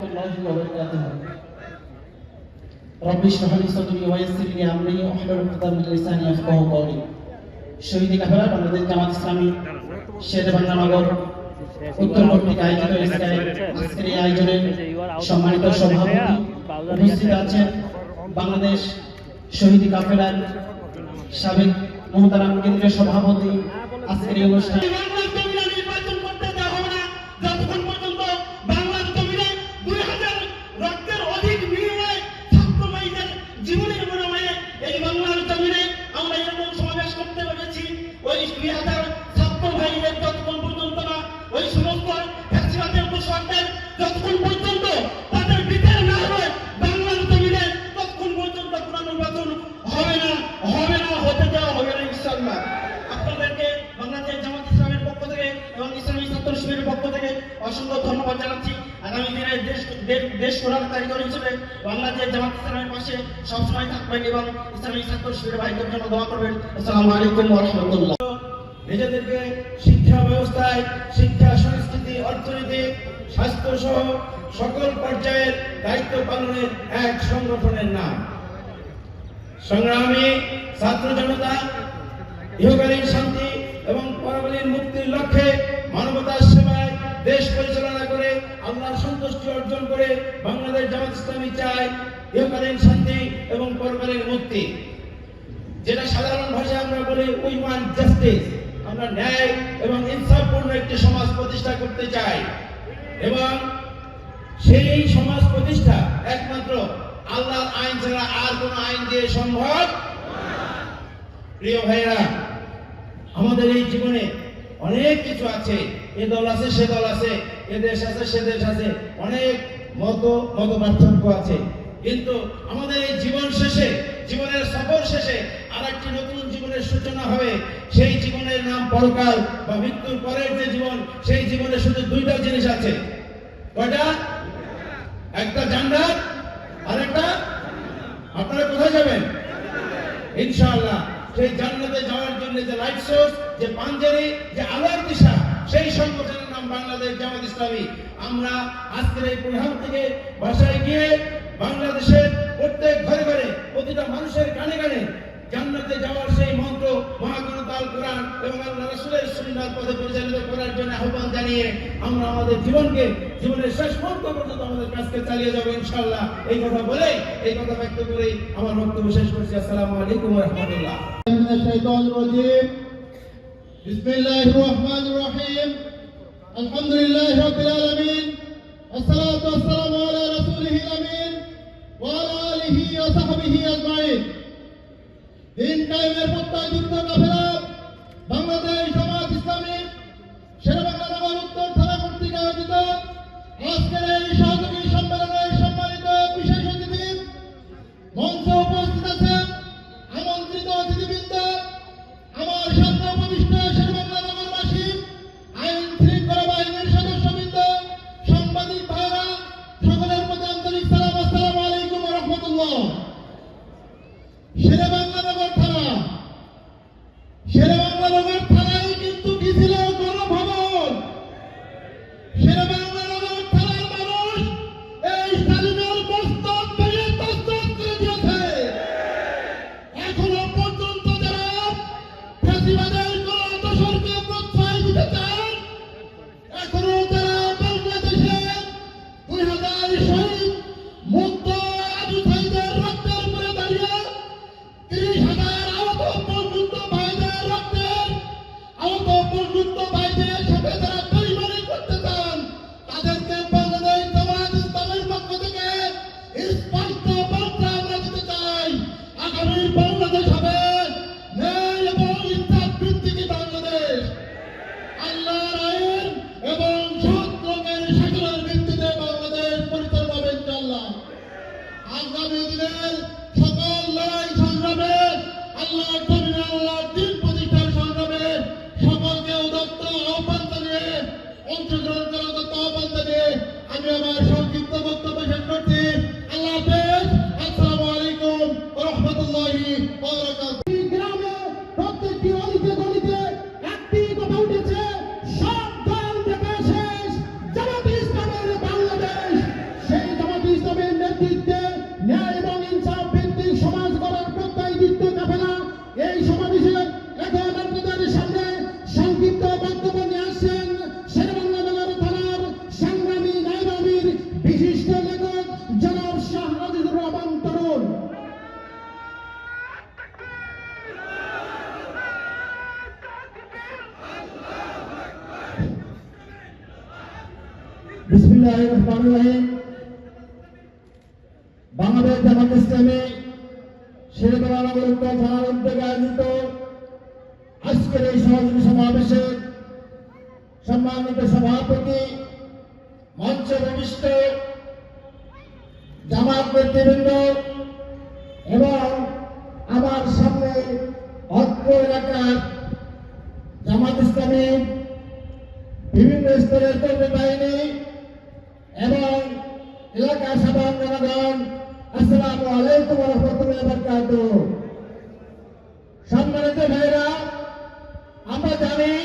الله وبركاته رب اشرح لي صدري ويسر لي امري واحلل عقدة من لساني يفقهوا قولي শহীদ কাফেলা বাংলাদেশ জামাত ইসলামী শেরেবাংলা নগর উত্তর কর্তৃক আয়োজিত এসকাই আজকের এই আয়োজনের সম্মানিত সভাপতি উপস্থিত আছেন বাংলাদেশ শহীদ কাফেলার সাবেক মহতারাম কেন্দ্রীয় সভাপতি আজকের এই অনুষ্ঠানে আমরা এরকম সমাবেশ করতে পেরেছি, ওই দুই হাজার ছাত্র ভাইদের যতক্ষণ পর্যন্ত না, ওই সমস্ত ফ্যাসিবাদের দোষরদের যতক্ষণ পর্যন্ত তাদের বিচার না হবে বাংলার জমিনে ততক্ষণ পর্যন্ত কোনো নির্বাচন হবে না হবে না হতে দেওয়া হবে না ইনশাআল্লাহ আপনাদেরকে বাংলাদেশ জামাত ইসলামের পক্ষ থেকে এবং ইসলামী ছাত্র শিবিরের পক্ষ থেকে অসংখ্য ধন্যবাদ জানাচ্ছি দিনে দেশ, দেশ- হিসেবে বাংলাদেশ জামাত ইসলামের পাশে সবসময় থাকবেন এবং ইসলামী ছাত্র শিবিরের ভাইদের জন্য দোয়া করবেন। আসসালামু আলাইকুম নিজেদেরকে শিক্ষা ব্যবস্থায়, শিক্ষা, সংস্কৃতি, অর্থনীতি, স্বাস্থ্য সহ সকল পর্যায়ের দায়িত্ব পালনের এক সংগঠনের নাম। সংগ্রামী ছাত্র জনতা, ইহকালীন শান্তি এবং পরকালীন মুক্তির লক্ষ্যে মানবতার সেবায় দেশ পরিচালনা করে, আল্লাহর সন্তুষ্টি অর্জন করে বাংলাদেশ জামাত ইসলামী চায় ইহকালীন শান্তি এবং পরকালীন মুক্তি। যেটা সাধারণ ভাষায় আমরা বলি উই জাস্টিস। আমরা ন্যায় এবং ইনসাফপূর্ণ একটি সমাজ প্রতিষ্ঠা করতে চাই। এবং সেই সমাজ প্রতিষ্ঠা একমাত্র আল্লাহর আইন ছাড়া আর কোনো আইন দিয়ে সম্ভব প্রিয় ভাইরা আমাদের এই জীবনে অনেক কিছু আছে। এ দল আছে, সে দল আছে, এ দেশ আছে, সে দেশ আছে। অনেক মত মত পার্থক্য আছে। কিন্তু আমাদের এই জীবন শেষে, জীবনের সফর শেষে আর একটি নতুন জীবনের সূচনা হবে। সেই জীবনের নাম পরকাল বা মৃত্যুর পরের যে জীবন, সেই জীবনে শুধু দুইটা জিনিস আছে। কয়টা? একটা জান্নাত আর একটা আপনারা কোথায় যাবেন? ইনশাআল্লাহ। সেই জান্নাতে যাওয়ার জন্য যে লাইট সোর্স যে পাঞ্জারি যে আলোর দিশা সেই সংগঠনের নাম বাংলাদেশ জামাত ইসলামী। আমরা আজকের এই প্রধান থেকে বাসায় গিয়ে বাংলাদেশের প্রত্যেক ঘরে ঘরে প্রতিটা মানুষের কানে কানে জান্নাতে যাওয়ার সেই মন্ত্র মহাগুরু আল কোরআন এবং আল্লাহ রাসূলের সুন্নাত পথে পরিচালিত করার জন্য আহ্বান জানিয়ে আমরা আমাদের জীবনকে, জীবনের শেষ মুহূর্ত পর্যন্ত আমাদের কাজকে চালিয়ে যাব ইনশাআল্লাহ। এই কথা বলে, এই কথা ব্যক্ত করে আমার বক্তব্য শেষ করছি। আসসালামু আলাইকুম ওয়া রাহমাতুল্লাহ। بسم الله الرحمن الرحيم الحمد لله رب العالمين والصلاة والسلام على رسوله الأمين وعلى آله وصحبه أجمعين দিন কায়েমের প্রত্যয়যুক্ত কাফেলা বাংলাদেশ জামাত ইসলামী শেরবাংলা নগর উত্তর থানা কর্তৃক আয়োজিত আজকের এই সহযোগী সম্মেলনের সম্মানিত বিশেষ অতিথি মঞ্চে উপস্থিত আছেন শেরেবাংলা রহিম। বাংলাদেশ উত্তর থানার উদ্যোগে আয়োজিত আজকের এই সম্মানিত সভাপতি, মঞ্চে ভূমিষ্ঠ জামাত নেতৃবৃন্দ এবং আমার সামনে অত্র এলাকার জামাত ইসলামী বিভিন্ন স্তরের কর্মী বাহিনী এলাকার সাধারণ জনগণ আসসালামু আলাইকুম রহমতুল্লাহ বরকাত সম্মানিত ভাইরা আমরা জানি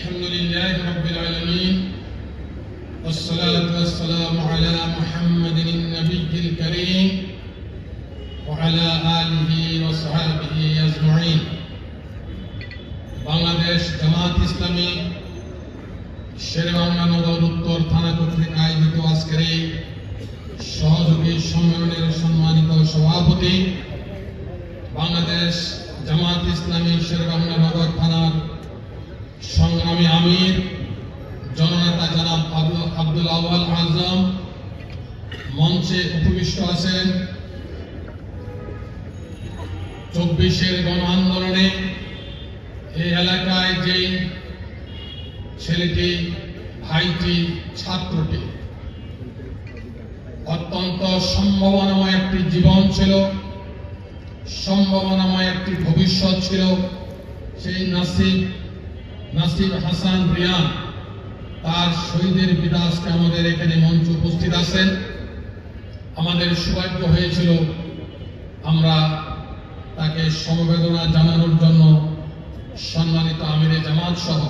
الحمد لله رب العالمين والصلاة والسلام على محمد النبي الكريم وعلى آله وصحبه أجمعين বাংলাদেশ জামাত ইসলামী শেরবাংলা নগর উত্তর থানা কর্তৃক আয়োজিত আজকের এই সহযোগী সম্মেলনের সম্মানিত সভাপতি বাংলাদেশ জামাত ইসলামী শেরবাংলা নগর থানার সংগ্রামী আমির, জননেতা জনাব আব্দুল আওয়াল আজম, মঞ্চে উপবিষ্ট আছেন। চব্বিশের গণ আন্দোলনে এই এলাকায় যেই ছেলেটি, ভাইটি, ছাত্রটি, অত্যন্ত সম্ভাবনাময় একটি জীবন ছিল, সম্ভাবনাময় একটি ভবিষ্যৎ ছিল, সেই নাসিব নাসিব হাসান রিয়ান তার শহীদের বিদাসকে আমাদের এখানে মঞ্চ উপস্থিত আছেন। আমাদের সৌভাগ্য হয়েছিল আমরা তাকে সমবেদনা জানানোর জন্য সম্মানিত আমিরে জামাত সহ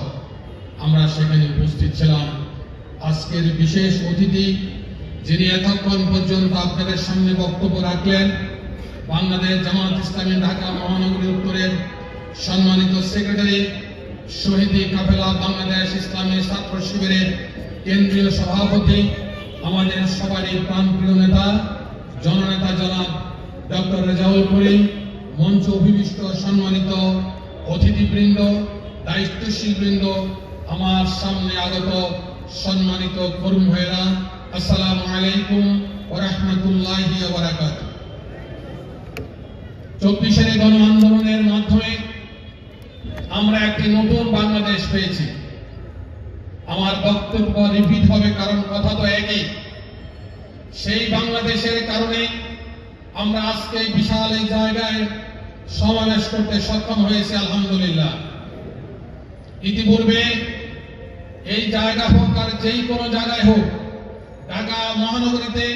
আমরা সেখানে উপস্থিত ছিলাম। আজকের বিশেষ অতিথি যিনি এতক্ষণ পর্যন্ত আপনাদের সামনে বক্তব্য রাখলেন, বাংলাদেশ জামাত ইসলামী ঢাকা মহানগরী উত্তরের সম্মানিত সেক্রেটারি শহীদি কাফেলা বাংলাদেশ ইসলামী ছাত্র শিবিরের কেন্দ্রীয় সভাপতি, আমাদের সবারই প্রাণপ্রিয় নেতা, জননেতা জনাব ডক্টর রেজাউল করিম, মঞ্চ অভিবিষ্ট সম্মানিত অতিথিবৃন্দ, দায়িত্বশীল বৃন্দ, আমার সামনে আগত সম্মানিত করুণ ভাইরা আসসালামু আলাইকুম ওয়া রাহমাতুল্লাহি ওয়া বারাকাতুহু। চব্বিশের গণ আন্দোলনের মাধ্যমে আমরা একটি নতুন বাংলাদেশ পেয়েছি। আমার বক্তব্য রিপিট হবে, কারণ কথা তো একই। সেই বাংলাদেশের কারণে আমরা আজকে বিশাল এই জায়গায় সমাবেশ করতে সক্ষম হয়েছে, আলহামদুলিল্লাহ। ইতিপূর্বে এই জায়গা হোক আর যেই কোনো জায়গায় হোক, ঢাকা মহানগরীতে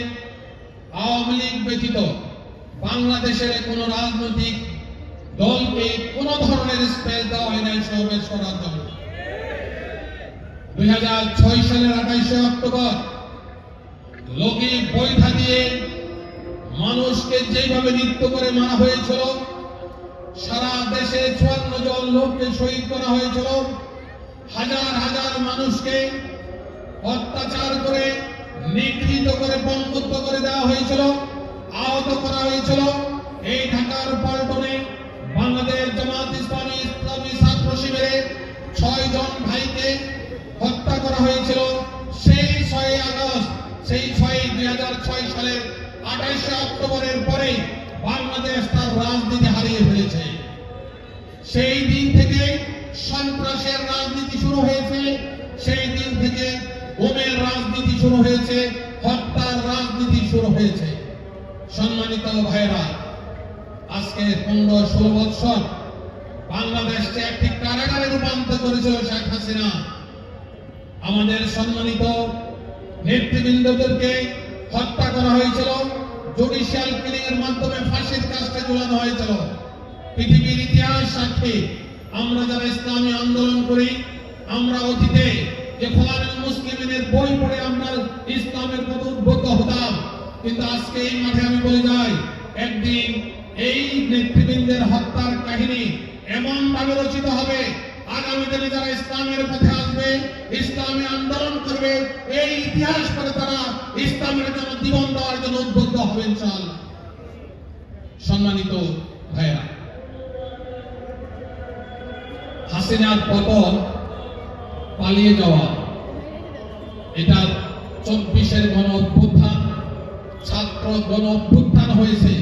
আওয়ামী লীগ ব্যতীত বাংলাদেশের কোন রাজনৈতিক দলকে কোন ধরনের স্পেস দেওয়া হয় নাই সমাবেশ করার জন্য দুই হাজার ছয় সালের আঠাইশে অক্টোবর, লোকে বৈঠা দিয়ে মানুষকে যেভাবে নৃত্য করে মারা হয়েছিল, সারা দেশে চুয়ান্ন জন লোককে শহীদ করা হয়েছিল, হাজার হাজার মানুষকে অত্যাচার করে নিগৃহীত করে বন্ধুত্ব করে দেওয়া হয়েছিল, আহত করা হয়েছিল। এই ঢাকার পল্টনে বাংলাদেশ জামাত ইসলামী ইসলামী ছাত্র শিবিরে ছয় জন ভাইকে হত্যা করা হয়েছিল। সেই ছয় আগস্ট, সেই ছয় দুই ছয় সালের আঠাইশে অক্টোবরের পরে বাংলাদেশ তার রাজনীতি হারিয়ে ফেলেছে। সেই দিন থেকে সন্ত্রাসের রাজনীতি শুরু হয়েছে। সেই দিন থেকে বোমের রাজনীতি শুরু হয়েছে, হত্যার রাজনীতি শুরু হয়েছে। সম্মানিত ভাইরা আজকে পনেরো ষোলো বৎসর বাংলাদেশকে একটি কারাগারে রূপান্তর করেছিল শেখ হাসিনা, আমাদের সম্মানিত নেতৃবৃন্দদেরকে হত্যা করা হয়েছিল, জুডিশিয়াল কিলিং এর মাধ্যমে ফাঁসির কাজটা ঝুলানো হয়েছিল। পৃথিবীর ইতিহাস সাক্ষী, আমরা যারা ইসলামী আন্দোলন করি, আমরা অতীতে যে ফলানুল মুসলিমের বই পড়ে আমরা ইসলামের প্রতি উদ্বুদ্ধ হতাম, কিন্তু আজকে এই মাঠে আমি বলে যাই, একদিন এই নেতৃবৃন্দের হত্যার কাহিনী এমন ভাবে রচিত হবে। আগামী দিনে যারা ইসলামের পথে আসবে, ইসলামী আন্দোলন করবে, এই ইতিহাস করে তারা ইসলামের জন্য জীবন দেওয়ার জন্য উদ্বুদ্ধ হবে ইনশাআল্লাহ। সম্মানিত ভাইরা হাসিনার পতন পালিয়ে যাওয়া, এটা চব্বিশের গণ অভ্যুত্থান ছাত্র গণ অভ্যুত্থান হয়েছে।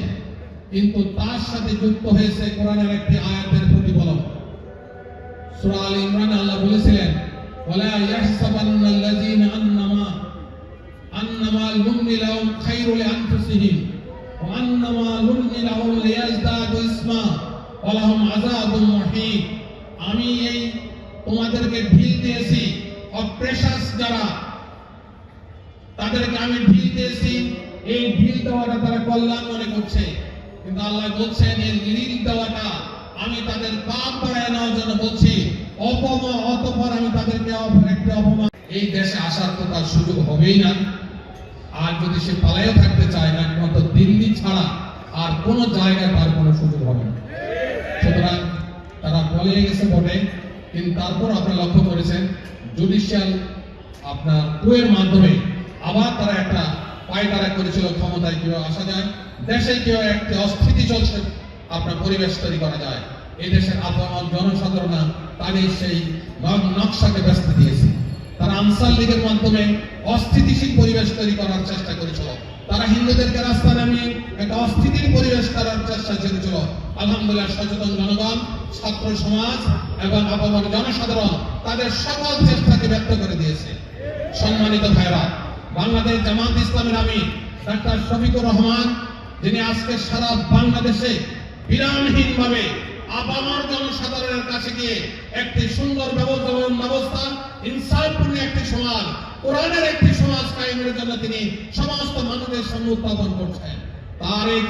কিন্তু তার সাথে যুক্ত হয়েছে কোরআনের একটি আয়াতের প্রতিফলন। সূরা আল ইমরান আল্লাহ বলেছিলেন, ওয়ালা ইয়াহসাবান্নাল্লাযীনা আন্নামা আন্নামা লুমনি লাহুম খায়রুল আনফুসিহিম, ওয়া আন্নামা লুমনি লাহুম লিয়াজদাদু ইসমা, ওয়া লাহুম আযাবুন মুহিন আমি এই তোমাদেরকে ঢিল দিয়েছি অপ্রেশাস যারা, তাদেরকে আমি ঢিল দিয়েছি এই ঢিল দেওয়াটা তারা কল্যাণ মনে করছে আল্লাহ বলছেন এই ঢিল দেওয়াটা আমি তাদের পাপ বাড়ায় নেওয়ার জন্য বলছি। অপমান অতপর আমি তাদেরকে একটি অপমান। এই দেশে আসার তো তার সুযোগ হবেই না। আর যদি সে পালাইও থাকতে চায় না একমাত্র দিল্লি ছাড়া আর কোন জায়গায় তার কোনো সুযোগ হবে না। সুতরাং তারা পলিয়ে গেছে বটে। কিন্তু তারপর আপনারা লক্ষ্য করেছেন জুডিশিয়াল আপনার কুয়ের মাধ্যমে আবার তারা একটা করেছিল, ক্ষমতায় আসা যায়। দেশে কীভাবে একটি আপনার পরিবেশ তৈরি করা যায়। এই দেশের জনসাধারণ তাদের সেই নকশাকে ব্যস্ত দিয়েছে। তারা আনসার লীগের মাধ্যমে অস্থিতিশীল পরিবেশ তৈরি করার চেষ্টা করেছিল। তারা হিন্দুদেরকে রাস্তা নামিয়ে একটা অস্থিতির পরিবেশ করার চেষ্টা করেছিল। আলহামদুলিল্লাহ, সচেতন জনগণ, ছাত্র সমাজ এবং জনসাধারণ তাদের সকল চেষ্টাকে ব্যক্ত করে দিয়েছে। সম্মানিত ভাইরা বাংলাদেশ জামাত ইসলামের আমি ডাক্তার শফিকুর রহমান, যিনি আজকে সারা বাংলাদেশে বিরামহীন ভাবে জনসাধারণের কাছে গিয়ে একটি সুন্দর ব্যবস্থা ইনসাফপূর্ণ একটি সমাজ, কোরআনের একটি সমাজ কায়েমের জন্য তিনি সমস্ত মানুষের সামনে উত্থাপন করছেন। তার এই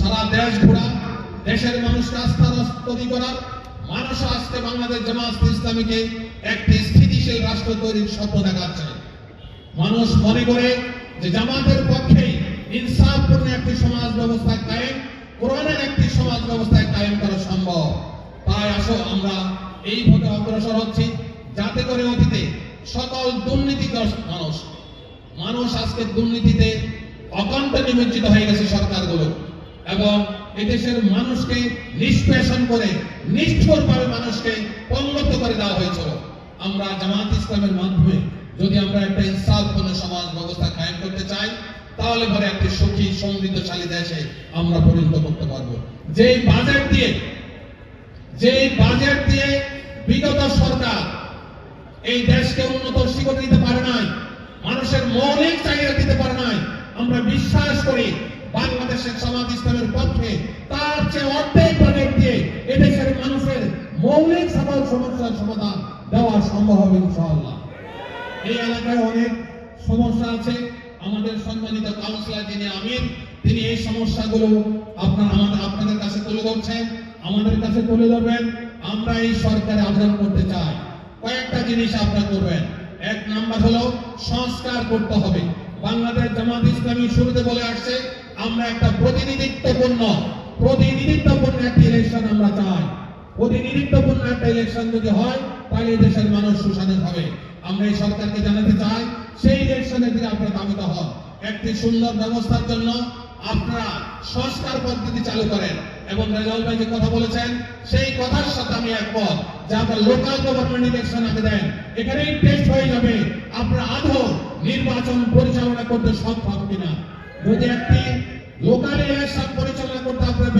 সারা দেশ ঘোরা, দেশের মানুষকে আস্থা তৈরি করার, মানুষ আজকে বাংলাদেশ জামাত ইসলামীকে একটি স্থিতিশীল রাষ্ট্র তৈরির স্বপ্ন দেখাচ্ছে। মানুষ মনে করে যে জামাতের পক্ষে ইনসাফপূর্ণ একটি সমাজ ব্যবস্থা কায়েম, কোরআনের একটি সমাজ ব্যবস্থায় কায়েম করা সম্ভব। তাই আসো আমরা এই পথে অগ্রসর হচ্ছি, যাতে করে অতীতে সকল দুর্নীতিগ্রস্ত মানুষ মানুষ আজকে দুর্নীতিতে অকণ্ঠ নিমজ্জিত হয়ে গেছে সরকারগুলো এবং এদেশের মানুষকে নিষ্পেষণ করে, নিষ্ঠুরভাবে মানুষকে পঙ্গত করে দেওয়া হয়েছিল। আমরা জামাত ইসলামের মাধ্যমে যদি আমরা একটা ইনসাফপূর্ণ সমাজ ব্যবস্থা কায়েম করতে চাই, তাহলে পরে একটি সুখী, সমৃদ্ধশালী দেশে আমরা পরিণত করতে পারব। যে বাজেট দিয়ে যে বাজেট দিয়ে বিগত সরকার এই দেশকে উন্নত শিখর দিতে পারে নাই, মানুষের মৌলিক চাহিদা দিতে পারে নাই, আমরা বিশ্বাস করি বাংলাদেশের সমাজ ইসলামের পক্ষে তার চেয়ে অর্ধেক বাজেট দিয়ে এদেশের মানুষের মৌলিক সকল সমস্যার সমাধান দেওয়া সম্ভব হবে ইনশাআল্লাহ। এই এলাকায় অনেক সমস্যা আছে। আমাদের সম্মানিত কাউন্সিলর যিনি আমির, তিনি এই সমস্যাগুলো আপনার আমাদের আপনাদের কাছে তুলে ধরছেন। আমাদের কাছে তুলে ধরবেন। আমরা এই সরকারে আবেদন করতে চাই। কয়েকটা জিনিস আপনারা করবেন। এক নাম্বার হলো সংস্কার করতে হবে। বাংলাদেশ জামাত ইসলামী শুরুতে বলে আসছে, আমরা একটা প্রতিনিধিত্বপূর্ণ প্রতিনিধিত্বপূর্ণ একটা ইলেকশন আমরা চাই। প্রতিনিধিত্বপূর্ণ একটা ইলেকশন যদি হয়, তাহলে দেশের মানুষ সুস্বাধীন হবে। আমরা এই সরকারকে জানাতে চাই, সেই ইলেকশনের দিকে আপনারা দাবিত হন। একটি সুন্দর ব্যবস্থার জন্য আপনারা সংস্কার পদ্ধতি চালু করেন। এবং রেজাউল ভাই যে কথা বলেছেন, সেই কথার সাথে আমি একমত যে আপনারা লোকাল গভর্নমেন্ট ইলেকশন আগে দেন। এখানেই টেস্ট হয়ে যাবে। আপনারা আদৌ নির্বাচন পরিচালনা করতে সক্ষম কিনা। যদি একটি লোকাল ইলেকশন পরিচালনা করতে আপনারা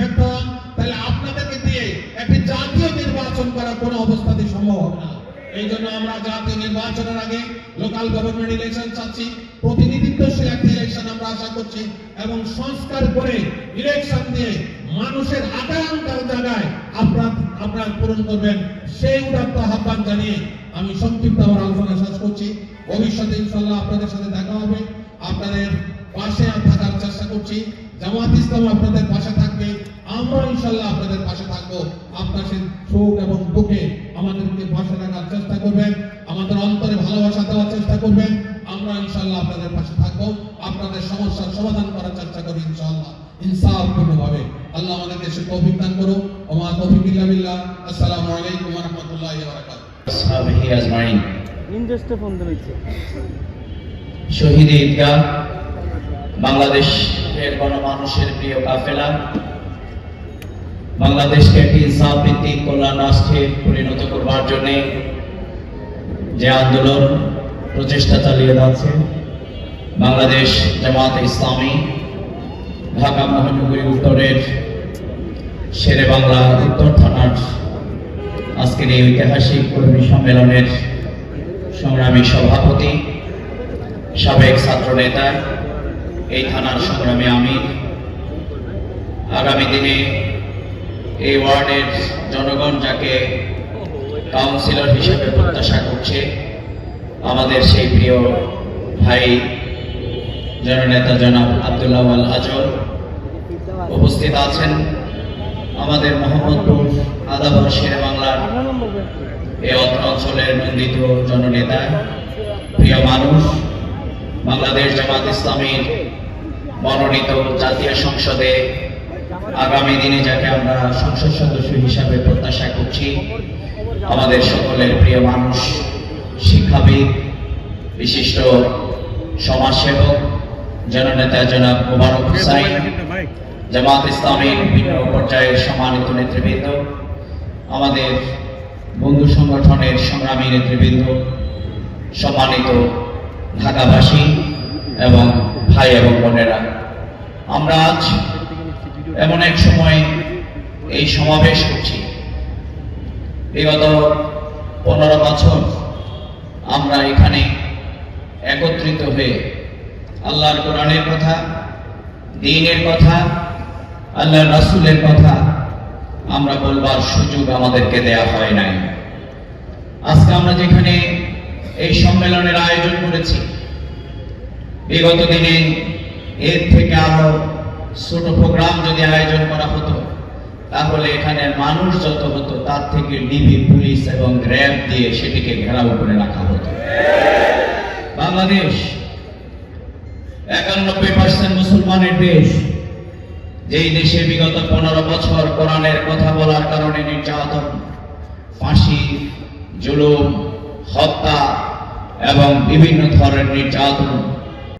জন্য আমরা জাতীয় নির্বাচনের আগে লোকাল গভর্নমেন্ট ইলেকশন চাচ্ছি প্রতিনিধিত্বশীল একটা ইলেকশন আমরা আশা করছি, এবং সংস্কার করে ইলেকশন দিয়ে মানুষের আকাঙ্ক্ষার জায়গায় আপনার আপনার পূরণ করবেন, সেই উদাত্ত আহ্বান জানিয়ে আমি সংক্ষিপ্ত আমার আলোচনা শেষ করছি। ভবিষ্যতে ইনশাল্লাহ আপনাদের সাথে দেখা হবে। আপনাদের পাশে থাকার চেষ্টা করছি। জামাত ইসলাম আপনাদের পাশে থাকবে আমরা ইনশাল্লাহ আপনাদের পাশে থাকব। আপনাদের সুখ এবং দুঃখে আমাদেরকে পাশে রাখার চেষ্টা করবেন আমাদের অন্তরে ভালোবাসা দেওয়ার চেষ্টা করবেন আমরা ইনশাল্লাহ আপনাদের পাশে থাকব। আপনাদের সমস্যার সমাধান করার চেষ্টা করি ইনশাল্লাহ ইনসাফ পূর্ণভাবে আল্লাহ আমাদেরকে সে তৌফিক দান করুন ওমা তৌফিক ইল্লা আসসালামু আলাইকুম ওয়া রাহমাতুল্লাহি ওয়া বারাকাতুহু আসহাবিহি আজমাইন। ইনজাস্টে ফোন দিয়েছে শহীদ ঈদগাহ বাংলাদেশের গণমানুষের প্রিয় কাফেলা, বাংলাদেশকে একটি ইনসাফ কল্যাণ রাষ্ট্রে পরিণত করবার জন্য যে আন্দোলন, প্রচেষ্টা চালিয়ে যাচ্ছে, বাংলাদেশ জামাত ইসলামী, ঢাকা মহানগরী উত্তরের শেরে বাংলা উত্তর থানার আজকের এই ঐতিহাসিক কর্মী সম্মেলনের সংগ্রামী সভাপতি, সাবেক ছাত্র নেতা এই থানার সংগ্রামী আমির আগামী দিনে এই ওয়ার্ডের জনগণ যাকে কাউন্সিলর হিসেবে প্রত্যাশা করছে, আমাদের সেই প্রিয় ভাই জননেতা জনাব আব্দুল্লাহ আল আজল উপস্থিত আছেন আমাদের মোহাম্মদপুর আদাবর শেরে বাংলার এই অঞ্চলের নন্দিত জননেতা, প্রিয় মানুষ, বাংলাদেশ জামাত ইসলামীর মনোনীত জাতীয় সংসদে আগামী দিনে যাকে আমরা সংসদ সদস্য হিসাবে প্রত্যাশা করছি, আমাদের সকলের প্রিয় মানুষ, শিক্ষাবিদ, বিশিষ্ট সমাজসেবক, জননেতা জনাব মুবারক হুসাইন জামাত ইসলামীর বিভিন্ন পর্যায়ের সম্মানিত নেতৃবৃন্দ, আমাদের বন্ধু সংগঠনের সংগ্রামী নেতৃবৃন্দ, সম্মানিত ঢাকাবাসী এবং ভাই এবং বোনেরা, আমরা আজ এমন এক সময় এই সমাবেশ করছি। বিগত পনেরো বছর আমরা এখানে একত্রিত হয়ে আল্লাহর কোরআনের কথা, দিনের কথা, আল্লাহর রাসূলের কথা আমরা বলবার সুযোগ আমাদেরকে দেয়া হয় নাই। আজকে আমরা যেখানে এই সম্মেলনের আয়োজন করেছি বিগত দিনে এর থেকে আরও ছোট প্রোগ্রাম যদি আয়োজন করা হতো, তাহলে এখানে মানুষ যত হতো, তার থেকে ডিবি পুলিশ এবং র্যাব দিয়ে সেটিকে ঘেরাও করে রাখা হতো। বাংলাদেশ, একানব্বই পার্সেন্ট মুসলমানের দেশ, যেই দেশে বিগত পনেরো বছর কোরআনের কথা বলার কারণে নির্যাতন, ফাঁসি, জুলুম, হত্যা এবং বিভিন্ন ধরনের নির্যাতন